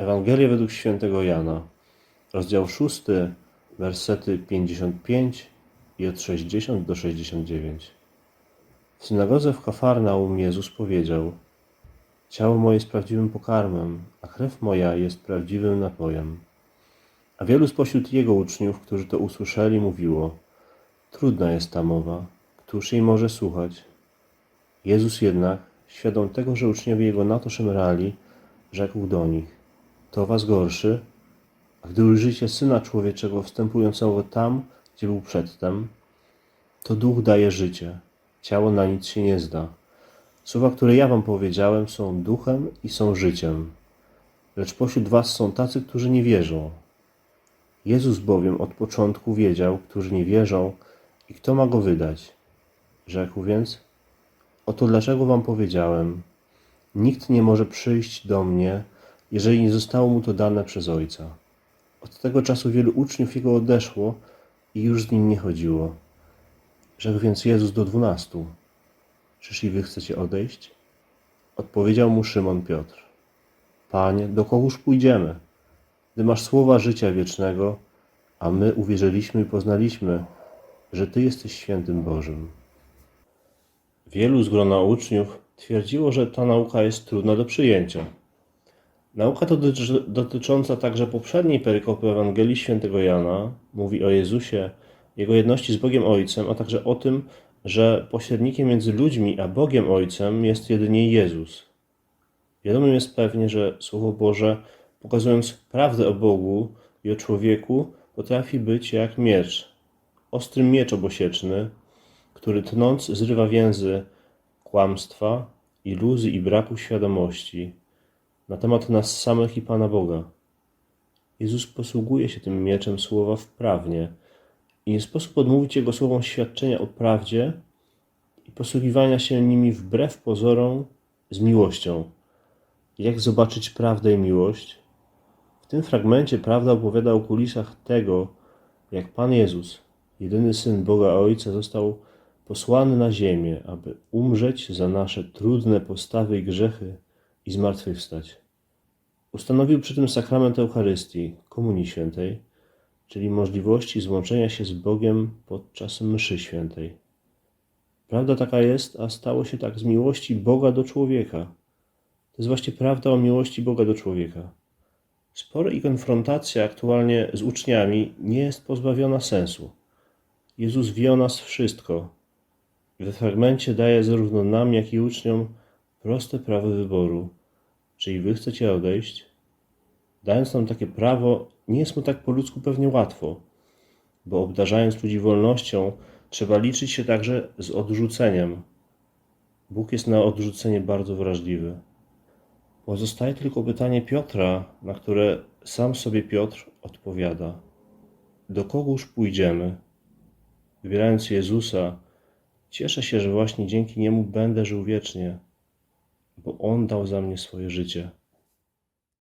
Ewangelia według świętego Jana, rozdział 6, wersety 55 i od 60 do 69. W synagodze w Kafarnaum Jezus powiedział: Ciało moje jest prawdziwym pokarmem, a krew moja jest prawdziwym napojem. A wielu spośród jego uczniów, którzy to usłyszeli, mówiło: Trudna jest ta mowa, któż jej może słuchać? Jezus jednak, świadom tego, że uczniowie jego na to szemrali, rzekł do nich: To was gorszy, a gdy ujrzycie syna człowieczego wstępującego tam, gdzie był przedtem, to duch daje życie, ciało na nic się nie zda. Słowa, które ja wam powiedziałem, są duchem i są życiem. Lecz pośród was są tacy, którzy nie wierzą. Jezus bowiem od początku wiedział, którzy nie wierzą i kto ma go wydać. Rzekł więc: Oto dlaczego wam powiedziałem: Nikt nie może przyjść do mnie, jeżeli nie zostało mu to dane przez Ojca. Od tego czasu wielu uczniów jego odeszło i już z nim nie chodziło. Rzekł więc Jezus do dwunastu: Czyż i wy chcecie odejść? Odpowiedział mu Szymon Piotr: Panie, do kogóż pójdziemy? Ty masz słowa życia wiecznego, a my uwierzyliśmy i poznaliśmy, że Ty jesteś świętym Bożym. Wielu z grona uczniów twierdziło, że ta nauka jest trudna do przyjęcia. Nauka dotyczy, dotycząca także poprzedniej perykopy Ewangelii Świętego Jana mówi o Jezusie, Jego jedności z Bogiem Ojcem, a także o tym, że pośrednikiem między ludźmi a Bogiem Ojcem jest jedynie Jezus. Wiadomym jest pewnie, że Słowo Boże, pokazując prawdę o Bogu i o człowieku, potrafi być jak miecz, ostry miecz obosieczny, który tnąc zrywa więzy kłamstwa, iluzji i braku świadomości na temat nas samych i Pana Boga. Jezus posługuje się tym mieczem słowa wprawnie i nie sposób odmówić Jego słowom świadczenia o prawdzie i posługiwania się nimi wbrew pozorom z miłością. Jak zobaczyć prawdę i miłość? W tym fragmencie prawda opowiada o kulisach tego, jak Pan Jezus, jedyny Syn Boga Ojca, został posłany na ziemię, aby umrzeć za nasze trudne postawy i grzechy i zmartwychwstać. Ustanowił przy tym sakrament Eucharystii, Komunii Świętej, czyli możliwości złączenia się z Bogiem podczas mszy świętej. Prawda taka jest, a stało się tak z miłości Boga do człowieka. To jest właśnie prawda o miłości Boga do człowieka. Spory i konfrontacja aktualnie z uczniami nie jest pozbawiona sensu. Jezus wie o nas wszystko. We fragmencie daje zarówno nam, jak i uczniom proste prawo wyboru. Czyli wy chcecie odejść? Dając nam takie prawo, nie jest mu tak po ludzku pewnie łatwo, bo obdarzając ludzi wolnością, trzeba liczyć się także z odrzuceniem. Bóg jest na odrzucenie bardzo wrażliwy. Pozostaje tylko pytanie Piotra, na które sam sobie Piotr odpowiada: Do kogóż pójdziemy? Wybierając Jezusa, cieszę się, że właśnie dzięki niemu będę żył wiecznie, bo on dał za mnie swoje życie.